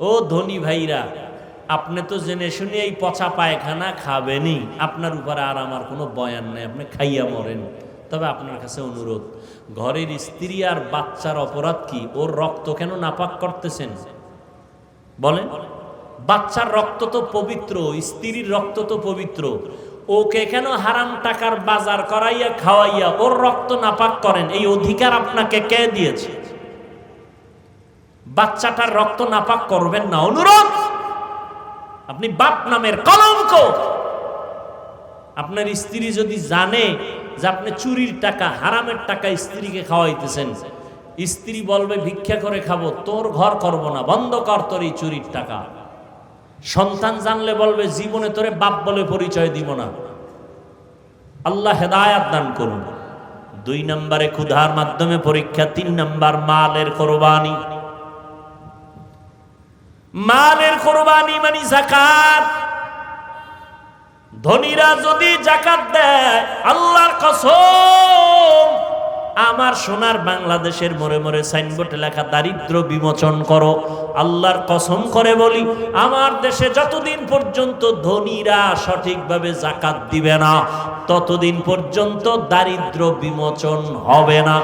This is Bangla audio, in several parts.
ও ধনী ভাইরা, আপনি তো জেনে শুনে এই পচা পায়খানা খাবেনই। আপনার উপরে আর আমার কোনো বয়ান নেই, আপনি খাইয়া মরেন। তবে আপনার কাছে অনুরোধ, ঘরের স্ত্রী আর বাচ্চার অপরাধ কি? ওর রক্ত কেন নাপাক করতেছেন? বলেন। বাচ্চার রক্ত তো পবিত্র, স্ত্রীর রক্ত তো পবিত্র। ওকে কেন হারাম টাকার বাজার করাইয়া খাওয়াইয়া ওর রক্ত নাপাক করেন? এই অধিকার আপনাকে কে দিয়েছে? বাচ্চাটার রক্ত নাপাক করবেন না। অনুরোধ, আপনি বাপ নামের কলঙ্ক। আপনার স্ত্রী যদি জানে যে আপনি চুরির টাকা, হারামের টাকা স্ত্রীকে খাওয়াইতেছেন, স্ত্রী বলবে, ভিক্ষা করে খাব, তোর ঘর করব না, বন্ধ কর তোর এই চুরির টাকা। সন্তান জানলে বলবে, জীবনে তোরে বাপ বলে পরিচয় দিব না। আল্লাহ হেদায়াত দান করুন। দুই নম্বরে ক্ষুধার মাধ্যমে পরীক্ষা, তিন নম্বর মালের কোরবানি। মালের কোরবানি মানে জাকাত ধনীরা যদি জাকাত দেয়, আল্লাহর কসম, আমার সোনার বাংলাদেশের মোড়ে মরে সাইনবোর্ডে লেখা, দারিদ্র বিমোচন করো। আল্লাহর কসম করে বলি, আমার দেশে যতদিন পর্যন্ত ধনীরা সঠিকভাবে জাকাত দিবে না, ততদিন পর্যন্ত দারিদ্র বিমোচন হবে না।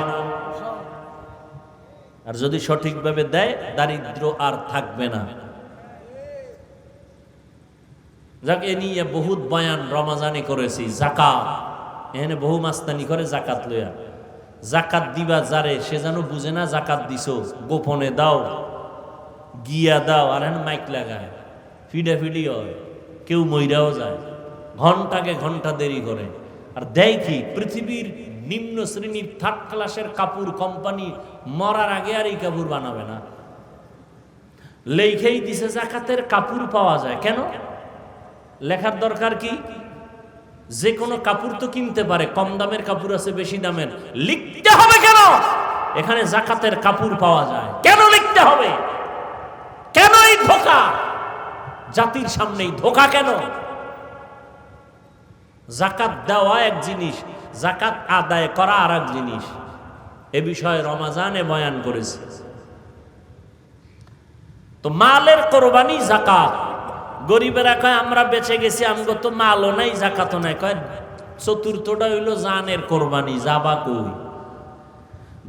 আর যদি সঠিকভাবে দেয়, দারিদ্র আর থাকবে না। যাক, এ নিয়ে বহুত বয়ান রমাজানি করেছি জাকাত এখানে বহু মাস্তানি করে জাকাত লইয়া। জাকাত দিবা যারে, সে যেন বুঝে না জাকাত দিছ, গোপনে দাও, গিয়া দাও, আর এখন মাইক লাগায়। ফিডা ফিডি হয়, কেউ মইরাও যায়। ঘন্টাকে ঘণ্টা দেরি করে। আর দেয় কি? পৃথিবীর নিম্ন শ্রেণির থার্ড ক্লাসের কাপড় কোম্পানি মরার আগে আর এই কাপড় বানাবে না। লেখেই দিছে জাকাতের কাপড় পাওয়া যায়। কেন? লেখার দরকার কি? যে কোনো কাপড় তো কিনতে পারে, কম দামের কাপড় আছে, বেশি দামের। লিখতে হবে কেন? এখানে জাকাতের কাপড় পাওয়া যায়। কেন লিখতে হবে? কেন এই ধোকা? জাতির সামনেই ধোকা কেন? জাকাত দেওয়া এক জিনিস জাকাত আদায় করা আর এক জিনিস। এ বিষয়ে রমাজানে বয়ান করেছে। তো মালের কোরবানি জাকাত। গরিবেরা কয়, আমরা বেঁচে গেছি, আমগো তো মালও নাই, জাকাতও নাই। কয়, চতুর্থটা হইল জানের কোরবানি, যাবা কই?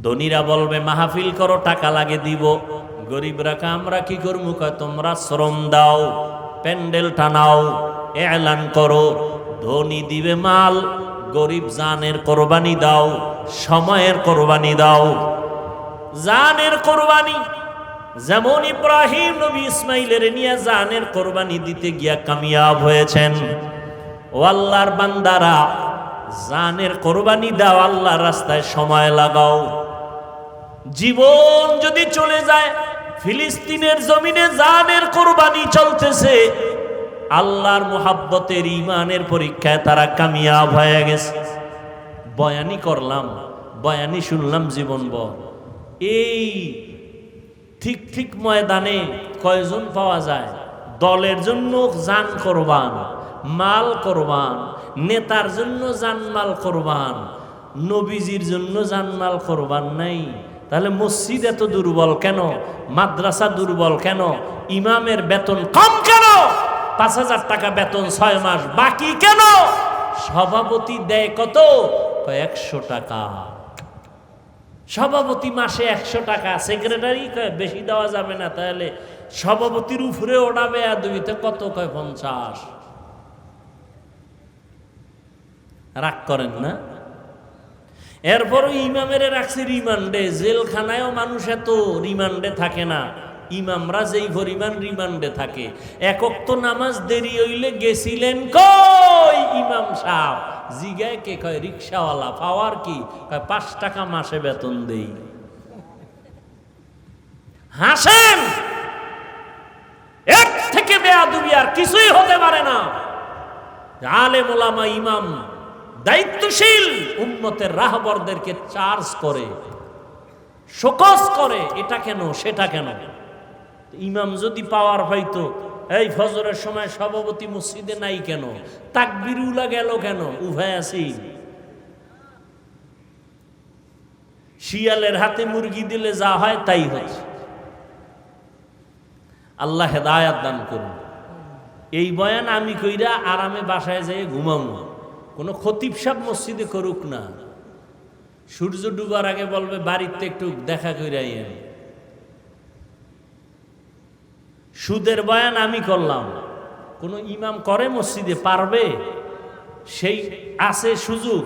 ধনীরা বলবে, মাহফিল করো, টাকা লাগে দিব। গরিবরা কয়, আমরা কি করব কয়, তোমরা শ্রম দাও, প্যান্ডেল টানাও, এলান করো। ধনী দিবে মাল গরিব জানের কোরবানি দাও, সময়ের কোরবানি দাও। জানের কোরবানি, যেমন ইব্রাহিম নবী ইসমাইলের নিয়ে জানের কোরবানি দিতে গিয়া কামিয়াব হয়েছেন। ও আল্লাহর বান্দারা, জানের কোরবানি দাও, আল্লাহর রাস্তায় সময় লাগাও। জীবন যদি চলে যায়, ফিলিস্তিনের জমিনে জানের কোরবানি চলতেছে আল্লাহর মোহাব্বতের ইমানের পরীক্ষায় তারা কামিয়াব হয়ে গেছে। বয়ানি করলাম, বয়ানি শুনলাম জীবন বল এই ঠিক ঠিক ময়দানে কয়জন পাওয়া যায়? দলের জন্য যান করবান, মাল করবান, নেতার জন্য জানমাল করবান, নবীজির জন্য জানমাল করবান নাই। তাহলে মসজিদ এত দুর্বল কেন? মাদ্রাসা দুর্বল কেন? ইমামের বেতন কম কেন? পাঁচ হাজার টাকা বেতন ছয় মাস, বাকি কেন? সভাপতি দেয় কত? একশো টাকা। সভাপতি মাসে একশো টাকা, সেক্রেটারি বেশি দেওয়া যাবে না, তাহলে সভাপতির উপরে ওড়াবে আর দুইতে কত? কয়, পঞ্চাশ। রাগ করেন না? এরপরও ইমামের রাখছে রিমান্ডে, জেলখানায়ও মানুষ এত রিমান্ডে থাকে না। ইমামরা যেই পরিমাণ রিমান্ডে থাকে। একক তো নামাজ দেরি হইলে গেছিলেন কই ইমাম সাহ জিগায় কে কয়, রিক্সাওয়ালা, পাওয়ার কি? কয়, পাঁচ টাকা মাসে বেতন দেই। হাসেন! এর থেকে বেয়াদুবি আর কিছুই হতে পারে না। আলে ওলামা ইমাম দায়িত্বশীল উম্মতের রাহবরদেরকে চার্জ করে শোকস করে, এটা কেন, সেটা কেন? ইমাম যদি পাওয়ার পাইতো এই ফজরের সময় সভাপতি মসজিদে নাই কেন? তাকবিরুলা গেল কেন? উভয় আছি। শিয়ালের হাতে মুরগি দিলে যা হয় তাই হচ্ছে। আল্লাহ হেদায়াত দান করুন। এই বয়ান আমি কইরা আরামে বাসায় যাই ঘুমামো। কোনো খতিব মসজিদে করুক না। সূর্য ডুবার আগে বলবে, বাড়িতে একটু দেখা কইরাই আমি সুদের বয়ান আমি করলাম। কোনো ইমাম করে মসজিদে, পারবে? সেই আছে সুযোগ।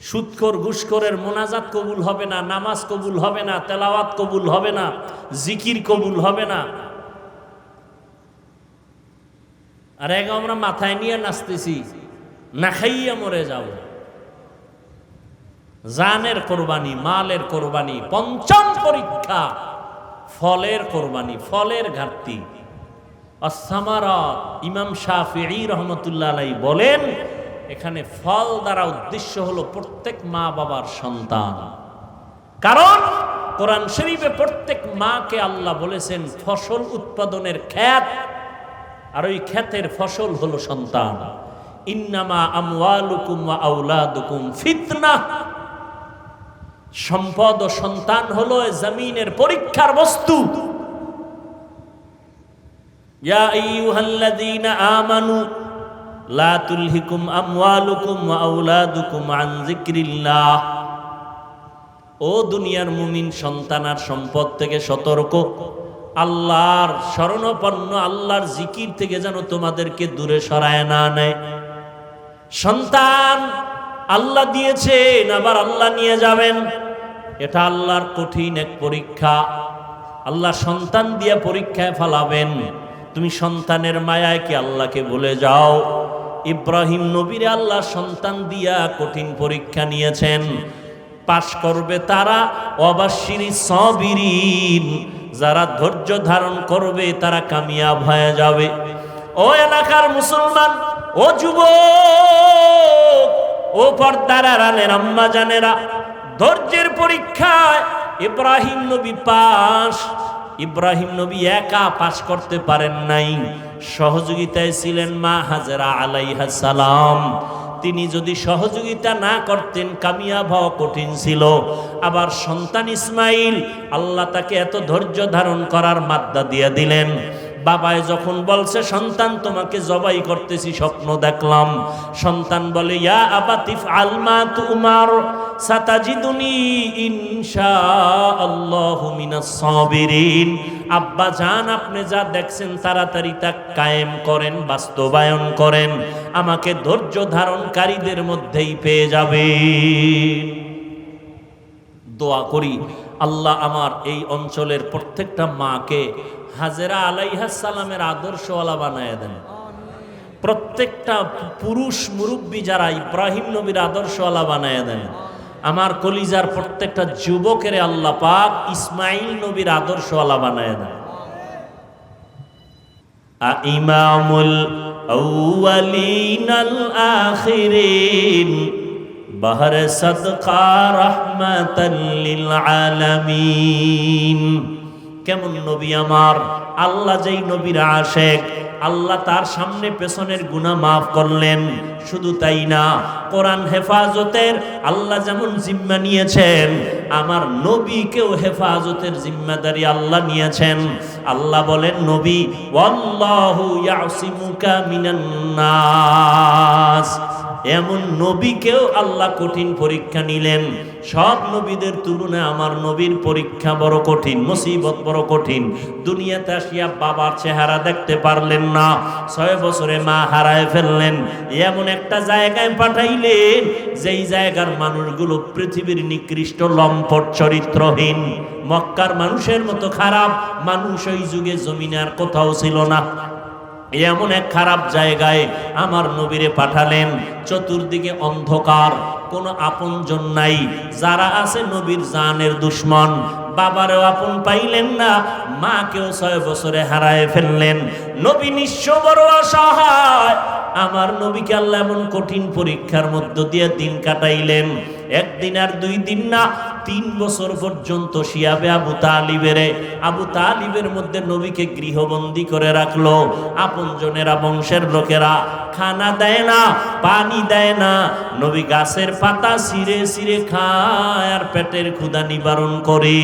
সুৎকর ঘুষকরের মোনাজাত কবুল হবে না, নামাজ কবুল হবে না, তেলাওয়াত কবুল হবে না, জিকির কবুল হবে না। আর এক আমরা মাথায় নিয়ে নাচতেছি, না খাইয়া মরে যাব। জানের কোরবানি, মালের কোরবানি, পঞ্চম পরীক্ষা। ফলের কোরবানি, ফলের ঘাটতি। ইমাম শাফি রহমতুল্লাহ বলেন, এখানে ফল দ্বারা উদ্দেশ্য হলো প্রত্যেক মা বাবার সন্তান। কারণ কোরআন শরীফে প্রত্যেক মাকে আল্লাহ বলেছেন, ফসল উৎপাদনের খ্যাত আর ওই খ্যাতের ফসল হলো সন্তান। ইন্নামা আমওয়ালুকুম ওয়া আউলাদুকুম ফিতনা সম্পদ ও সন্তান হলো জমিনের পরীক্ষার বস্তু। ইয়া আইয়ুহাল্লাযীনা আমানু, লা তুলহিকুম আমওয়ালুকুম ওয়া আউলাদুকুম আন যিকরিল্লাহ। ও দুনিয়ার মুমিন সন্তান আর সম্পদ থেকে সতর্ক। আল্লাহর শরণাপন্ন আল্লাহর জিকির থেকে যেন তোমাদেরকে দূরে সরায় না নেয়। সন্তান আল্লাহ দিয়েছেন, আবার আল্লাহ নিয়ে যাবেন। এটা আল্লাহর কঠিন এক পরীক্ষা। আল্লাহ সন্তান দিয়ে পরীক্ষায় ফেলাবেন। তুমি সন্তানের মায়ায় কি আল্লাহকে বলে যাও? ইব্রাহিম নবীর আল্লাহ সন্তান দিয়া কঠিন পরীক্ষা নিয়েছেন। পাশ করবে তারা অবাশিরি সবিরিন। যারা ধৈর্য ধারণ করবে তারা কামিয়াব হয়ে যাবে। ও এলাকার মুসলমান, ও যুবক, ও পর্দার আড়ালের আম্মা জানেরা ধৈর্যের পরীক্ষায় ইব্রাহিম নবী পাস ইব্রাহিম নবী একা পাশ করতে পারেন নাই। সহযোগিতায় ছিলেন মা হাজরা আলাইহা সালাম। তিনি যদি সহযোগিতা না করতেন, কামিয়াব হওয়া কঠিন ছিল। আবার সন্তান ইসমাইল আল্লাহ তাকে এত ধৈর্য ধারণ করার মাদ্দা দিয়ে দিলেন। বাবায় যখন বলছে, সন্তান, তোমাকে জবাই করতেছি, স্বপ্ন দেখলাম। সন্তান বলে, ইয়া আবাতিফ আলমা তুমার, সাতাজিদুনি ইনশা আল্লাহু মিনাস সাবিরিন। আব্বা জান, আপনি যা দেখছেন, তাড়াতাড়ি তা কায়েম করেন, বাস্তবায়ন করেন। আমাকে ধৈর্য ধারণকারীদের মধ্যেই পেয়ে যাবে দোয়া করি, আল্লাহ আমার এই অঞ্চলের প্রত্যেকটা মাকে হাজেরা আলাইহা সালামের আদর্শওয়ালা বানায় দেন। প্রত্যেকটা পুরুষ মুরব্বী যারা ইব্রাহিম নবীর আদর্শওয়ালা বানায় দেন। আমার কলিজার প্রত্যেকটা যুবকের আল্লাহ পাক ইসমাইল নবীর আদর্শওয়ালা বানায় দেন। ইমামুল আউয়ালিনাল আখিরিন, বহর সদকা রহমাতাল্লিল আলামিন। কেমন নবী আমার? আল্লাহ যেই নবীরা আশেক আল্লাহ তার সামনে পেছনের গুণা মাফ করলেন। শুধু তাই না, কোরআন হেফাজতের আল্লাহ যেমন জিম্মা নিয়েছেন, আমার নবীকেও হেফাজতের জিম্মাদারি আল্লাহ নিয়েছেন। আল্লাহ বলেন, নবী নাস। এমন নবীকেও আল্লাহ কঠিন পরীক্ষা নিলেন। সব নবীদের তুলনায় আমার নবীর পরীক্ষা বড় কঠিন, মুসিবত বড় কঠিন। দুনিয়াতে আসিয়া বাবার চেহারা দেখতে পারলেন না। ছয় বছরে মা হারায় ফেললেন। এমন একটা জায়গায় পাঠাইলেন, যেই জায়গার মানুষগুলো পৃথিবীর নিকৃষ্ট লম্পট চরিত্রহীন। মক্কার মানুষের মতো খারাপ। মানুষ ওই যুগে জমিনে আর কোথাও ছিল না। এমন এক খারাপ জায়গায় আমার নবীরে পাঠালেন। চতুর্দিকে অন্ধকার, কোনো আপনজন নাই। যারা আছে নবীর জানের দুশ্মন, বাবারও আপন পাইলেন না, মাকেও ছয় বছরে হারায় ফেললেন। নবী নিঃস্ব বড় অসহায়। আমার নবীকে আল্লাহ এমন কঠিন পরীক্ষার মধ্য দিয়ে দিন কাটাইলেন। একদিন আর দুই দিন না তিন বছর পর্যন্ত শিয়াবে আবু তালিবের আবু তালিবের মধ্যে নবীকে গৃহবন্দী করে রাখল। আপনজনেরা বংশের লোকেরা খানা দেয় না, পানি দেয় না। নবী গাছের পাতা সিরে সিরে খায় আর পেটের ক্ষুধা নিবারণ করে।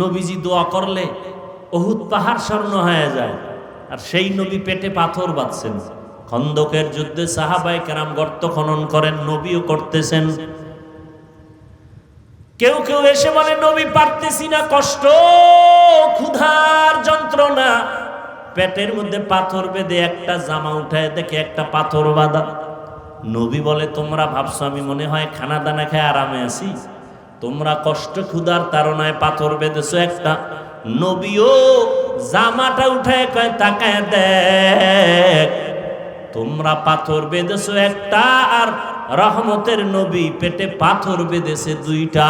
নবীজি দোয়া করলে অহুত পাহাড় স্বর্ণ হয়ে যায়, আর সেই নবী পেটে পাথর বাঁধছেন। খন্দকের যুদ্ধে সাহাবায় কেরাম গর্ত খনন করেন, নবীও করতেছেন। কেউ কেউ এসে বলে, নবী, পারতেছি না, কষ্ট, ক্ষুধার যন্ত্রণা। পেটের মধ্যে পাথর বেঁধে একটা জামা উঠায় দেখে একটা পাথর বাঁধা। নবী বলে, তোমরা ভাবছ আমি মনে হয় খানা দানা খেয়ে আরামে আছি? তোমরা কষ্ট, ক্ষুধার তারনায় পাথর বেঁধেছো একটা। নবীও জামাটা উঠায় কয়, তাকায় দেখ তোমরা পাথর বেঁধেছো একটা, আর রহমতের নবী পেটে পাথর বেঁধেছে দুইটা।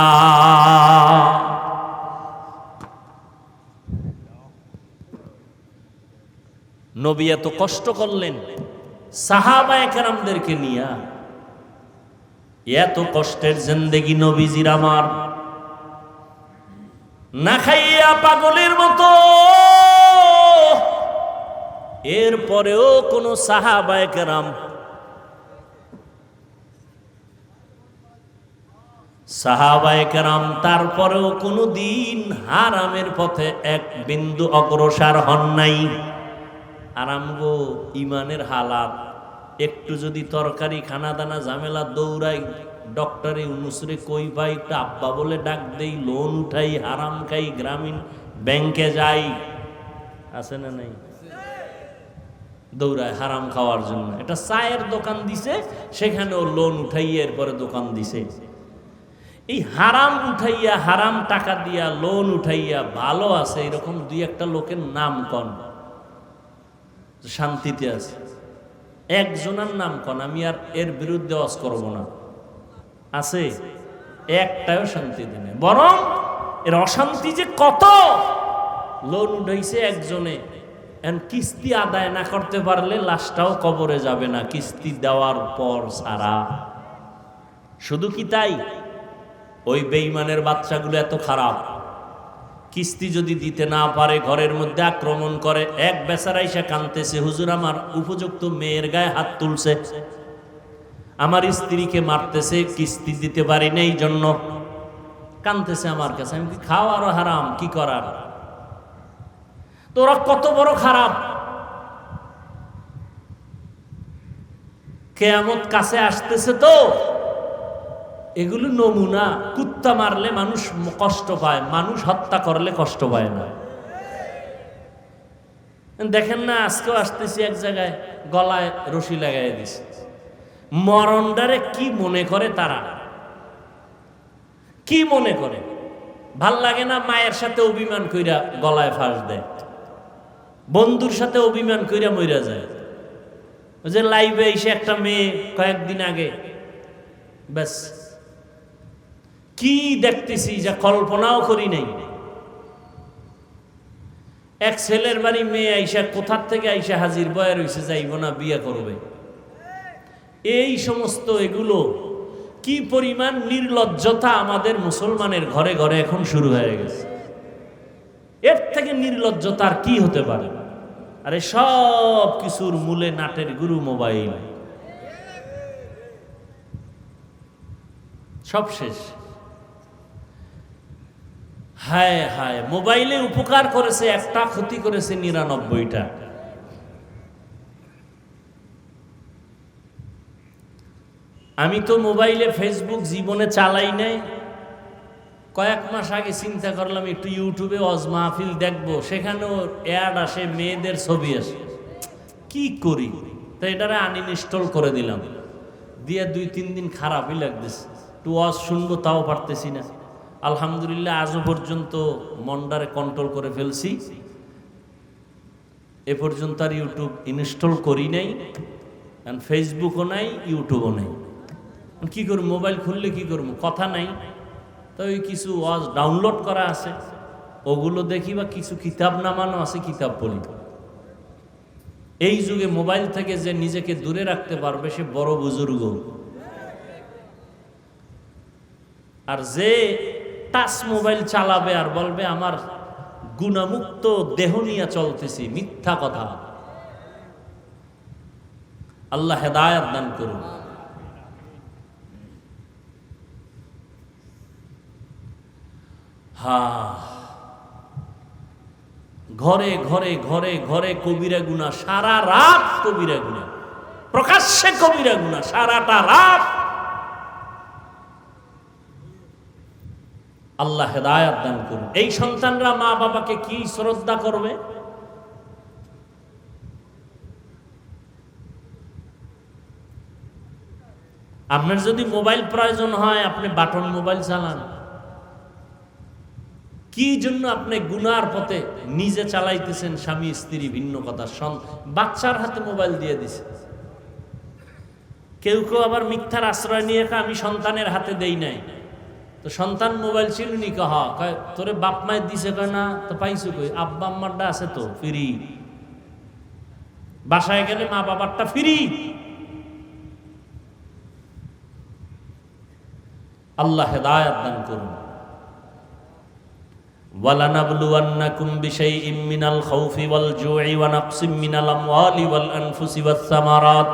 নবী এত কষ্ট করলেন সাহাবা একরামদেরকে নিয়া। এত কষ্টের জিন্দেগি নবীজির আমার। না খাইয়া পাগলের মতো। এরপরেও কোনো সাহাবায় কেরাম সাহাবায় কেরাম তারপরেও কোনো দিন হারামের পথে এক বিন্দু অগ্রসর হন নাই। আরাম গো, ইমানের হালাত। একটু যদি তরকারি খানা দানা ঝামেলা দৌড়াই, ডক্টরে অনুসরে কই পাই একটা আব্বা বলে ডাক দেই, লোন উঠাই, হারাম খাই, গ্রামীণ ব্যাংকে যাই। আছে না নাই? দৌড়ায় হারাম খাওয়ার জন্য। এটা চায়ের দোকান দিছে, সেখানেও লোন উঠাইয়া এরপরে দোকান দিছে। এই হারাম উঠাইয়া, হারাম টাকা দিয়া লোন উঠাইয়া ভালো আছে এরকম দুই একটা লোকের নাম কন। শান্তিতে আছে। একজনের নাম কন, আমি আর এর বিরুদ্ধে অস করব না। আছে? একটাও শান্তি দেনে বরং এর অশান্তি যে কত? লোন উঠাইছে একজনে। এখন কিস্তি আদায় না করতে পারলে লাশটাও কবরে যাবে না। কিস্তি দেওয়ার পর সারা। শুধু কি তাই? ওই বেইমানের বাচ্চাগুলো এত খারাপ। কিস্তি যদি দিতে না পারে, ঘরের মধ্যে আক্রমণ করে, এক বেচারাই সে কানতেছে হুজুর, আমার উপযুক্ত মেয়ের গায়ে হাত তুলছে। আমার স্ত্রীকে মারতেছে, কিস্তি দিতে পারি না এই জন্য কানতেছে আমার কাছে। আমি খাওয়ারও হারাম, কি করার? তোরা কত বড় খারাপ। কেয়ামত কাছে আসতেছে তো, এগুলো নমুনা, কুত্তা মারলে মানুষ কষ্ট পায়, মানুষ হত্যা করলে কষ্ট পায় না। দেখেন না, আজকেও আসতেছি এক জায়গায়, গলায় রশি লাগাই দিছে। মরণডারে কি মনে করে তারা? কি মনে করে? ভালো লাগে না মায়ের সাথে অভিমান কইরা গলায় ফাঁস দেয়? বন্ধুর সাথে অভিমান কইরা মইরা যায়। ওই যে লাইভে এসে একটা মেয়ে কয়েকদিন আগে, ব্যাস। কি দেখতেছি যা কল্পনাও করি নাই। এক ছেলের বাড়ি মেয়ে আইসা কোথার থেকে আইসা হাজির বয়ার হইছে যাইব না, বিয়ে করবে। এই সমস্ত এগুলো কি পরিমাণ নির্লজ্জতা আমাদের মুসলমানের ঘরে ঘরে এখন শুরু হয়ে গেছে। এর থেকে নির্লজ্জতা আর কি হতে পারে? আরে সব কিছুর মূলে নাটের গুরু মোবাইল। সব শেষ। হায় হায়, মোবাইলে উপকার করেছে, একটা ক্ষতি করেছে নিরানব্বইটা। আমি তো মোবাইলে ফেসবুক জীবনে চালাই নাই। কয়েক মাস আগে চিন্তা করলাম, একটু ইউটিউবে অজ মাহফিল দেখব, সেখানেও অ্যাড আসে মেয়েদের ছবি আসে। কি করি? তো এটারে আনইনস্টল করে দিলাম। দিয়ে দুই তিন দিন খারাপই লাগতেছে। একটু ওয়াজ শুনব, তাও পারতেছি না। আলহামদুলিল্লাহ, আজও পর্যন্ত মন্ডারে কন্ট্রোল করে ফেলছি। এ পর্যন্ত আর ইউটিউব ইনস্টল করি নাই ফেসবুকও নাই, ইউটিউবও নাই। কি করব? মোবাইল খুললে কি করব? কথা নাই। তো ওই কিছু ওয়াজ ডাউনলোড করা আছে, ওগুলো দেখি বা কিছু কিতাব নামানো আছে, কিতাব পড়ি। এই যুগে মোবাইল থেকে যে নিজেকে দূরে রাখতে পারবে, সে বড় বুজুর্গ। আর যে টাচ মোবাইল চালাবে আর বলবে, আমার গুণামুক্ত দেহ নিয়ে চলতেছি, মিথ্যা কথা। আল্লাহ হেদায়াত দান করুন। হা। ঘরে ঘরে ঘরে ঘরে কবিরা গুণা, সারা রাত কবিরা গুণা। প্রকাশ্যে কবিরা গুণা, সারাটা রাত। আল্লাহ হেদায়াত দান করুন। এই সন্তানরা মা বাবাকে কি শ্রদ্ধা করবে? আপনার যদি মোবাইল প্রয়োজন হয়, আপনি বাটন মোবাইল চালান। কি জন্য আপনি গুনার পথে নিজে চালাইতেছেন স্বামী স্ত্রী ভিন্ন কথা? সন- বাচ্চার হাতে মোবাইল দিয়ে দিছে। কেউ কেউ আবার মিথ্যার আশ্রয় নিয়ে কয়, আমি সন্তানের হাতে দেই নাই। তো সন্তান মোবাইল ছিল নি কহ তোরে বাপ মায়ের দিছে কয় না তো পাইছো কই? আব্বা আম্মারটা আছে তো ফ্রি। বাসায় গেলে মা বাবারটা ফ্রি। আল্লাহ হেদায়াত দান করুন। ولنبلونكم بشيء من الخوف والجوع ونقص من الأموال والأنفس والثمرات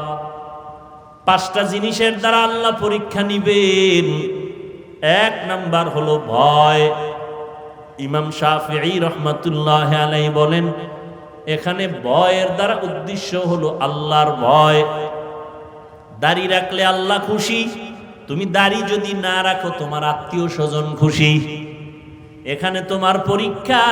পাঁচটা জিনিসের দ্বারা আল্লাহ পরীক্ষা নিবেন এক নাম্বার হলো ভয় ইমাম শাফিঈ রহমাতুল্লাহ আলাই বলেন এখানে ভয়ের দ্বারা উদ্দেশ্য হলো আল্লাহর ভয় দাড়ি রাখলে আল্লাহ খুশি তুমি দাড়ি যদি না রাখো তোমার আত্মীয় স্বজন খুশি এখানে তোমার পরীক্ষা।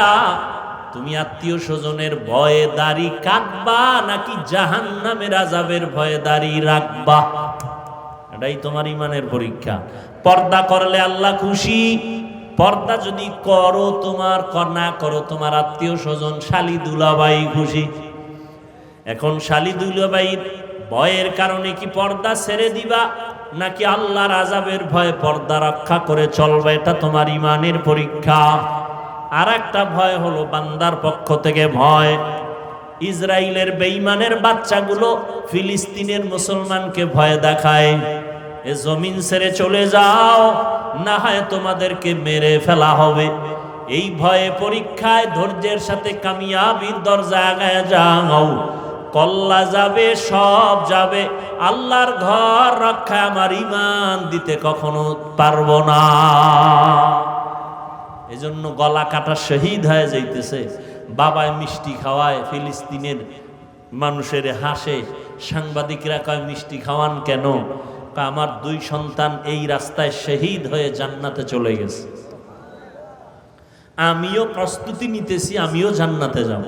তুমি আত্মীয় স্বজনের ভয়ে দাড়ি কাটবা, নাকি জাহান নামের আজাবের ভয়ে দাড়ি রাখবা? এটাই তোমার ইমানের পরীক্ষা। পর্দা করলে আল্লাহ খুশি। পর্দা যদি করো তোমার না করো তোমার আত্মীয় স্বজন শালি দুলাবাই খুশি। এখন শালি দুলাবাইর ভয়ের কারণে কি পর্দা ছেড়ে দিবা? নাকি আল্লাহর আজাবের ভয়ে পর্দা রক্ষা করে চলবে? এটা তোমার ইমানের পরীক্ষা। আর একটা ভয় হলো বান্দার পক্ষ থেকে ভয়। ইসরায়েলের বেঈমানের বাচ্চাগুলো ফিলিস্তিনের মুসলমানকে ভয় দেখায়। এ জমিন ছেড়ে চলে যাও, না হয় তোমাদেরকে মেরে ফেলা হবে। এই ভয়ে পরীক্ষায় ধৈর্যের সাথে কামিয়াবির দরজা আগায় যাও। কল্লা যাবে, সব যাবে। আল্লাহর ঘর রক্ষা আমার ইমান দিতে কখনো পারব না। এজন্য গলা কাটা শহীদ হয়ে যাইতেছে। বাবায় মিষ্টি খাওয়ায়, ফিলিস্তিনের মানুষের হাসে। সাংবাদিকরা কয়, মিষ্টি খাওয়ান কেন? আমার দুই সন্তান এই রাস্তায় শহীদ হয়ে জান্নাতে চলে গেছে। আমিও প্রস্তুতি নিতেছি, আমিও জান্নাতে যাব।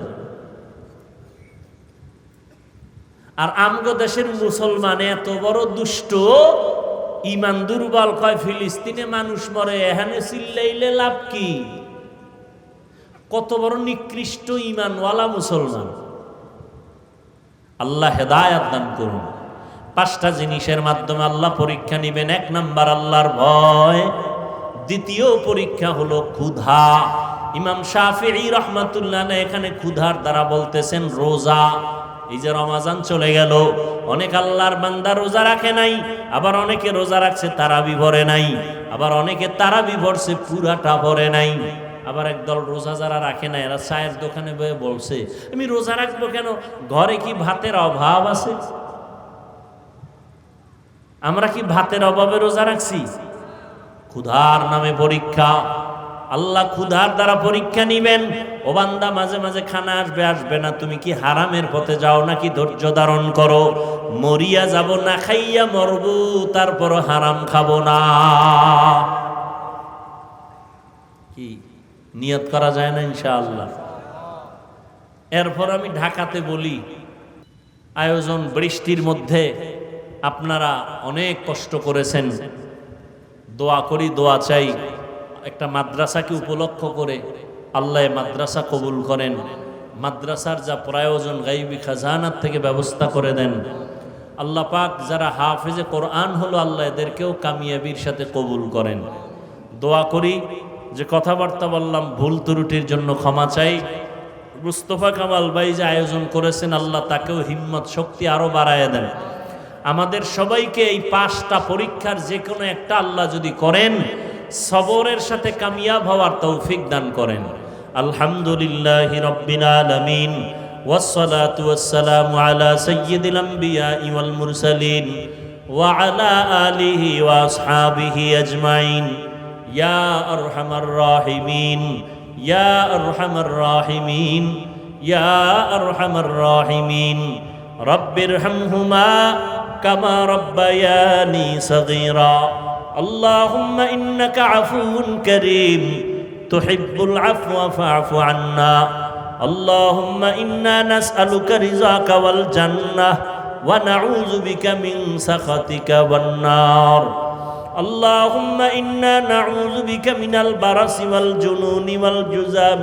আর আমগো দেশের মুসলমান এত বড় দুষ্ট, ইমান দুর্বল, কয় ফিলিস্তিনে মানুষ মরে এখানে চিল্লাইলে লাভ কি? কত বড় নিকৃষ্ট ইমানওয়ালা মুসলমান। আল্লাহ হেদায়াত দান করুন। পাঁচটা জিনিসের মাধ্যমে আল্লাহ পরীক্ষা নিবেন। এক নাম্বার আল্লাহর ভয়, দ্বিতীয় পরীক্ষা হলো ক্ষুধা। ইমাম শাফিঈ রহমাতুল্লাহ এখানে ক্ষুধার দ্বারা বলতেছেন রোজা। এই যে রমাজান চলে গেল, অনেক আল্লাহর বান্দা রোজা রাখে নাই, আবার অনেকে রোজা রাখছে তারাবি ভরে নাই, আবার অনেকে তারাবি ভরছে পুরাটা ভরে নাই। আবার একদল রোজা যারা রাখে না, এরা চায়ের দোকানে বয়ে বলছে, আমি রোজা রাখব কেন? ঘরে কি ভাতের অভাব আছে? আমরা কি ভাতের অভাবে রোজা রাখছি? ক্ষুধার নামে পরীক্ষা। আল্লাহ ক্ষুধার দ্বারা পরীক্ষা নিবেন। ও বান্দা মাঝে মাঝে খানা আসবে আসবে না। তুমি কি হারামের পথে যাও নাকি ধৈর্য ধারণ করো? মরিয়া যাব না, খাইয়া মরবু তারপর হারাম খাব না। কি? নিয়ত করা যায় না ইনশাআল্লাহ। এরপর আমি ঢাকাতে বলি, আয়োজন বৃষ্টির মধ্যে আপনারা অনেক কষ্ট করেছেন। দোয়া করি, দোয়া চাই। একটা মাদ্রাসাকে উপলক্ষ করে আল্লাহ মাদ্রাসা কবুল করেন। মাদ্রাসার যা প্রয়োজন গাইবি খাজানার থেকে ব্যবস্থা করে দেন। আল্লাহ পাক যারা হাফেজে কোরআন হলো আল্লাহ এদেরকেও কামিয়াবির সাথে কবুল করেন। দোয়া করি যে কথাবার্তা বললাম, ভুল ত্রুটির জন্য ক্ষমা চাই। মুস্তফা কামাল ভাই যে আয়োজন করেছেন, আল্লাহ তাকেও হিম্মত শক্তি আরও বাড়ায় দেন। আমাদের সবাইকে এই পাঁচটা পরীক্ষার যে কোনো একটা আল্লাহ যদি করেন সবরের সাথে কামিয়াব হওয়ার তৌফিক দান করেন আলহামদুলিল্লাহ রব্বিল আলামিন والصلاة والسلام على سيد الأنبياء والمرسلين وعلى آله وأصحابه أجمعين يا أرحم الراحمين ইয়া আরহামার রাহিমিন ইয়া আরহামার রাহিমিন রব্বির হামহুমা কামা রব্বায়ানি সগীরা اللهم إنك عفو كريم تحب العفو فاعف عنا. اللهم إنا نسألك رزاك والجنة ونعوذ بك من سخطك والنار. اللهم إنا نعوذ بك من البرص والجنون والجزام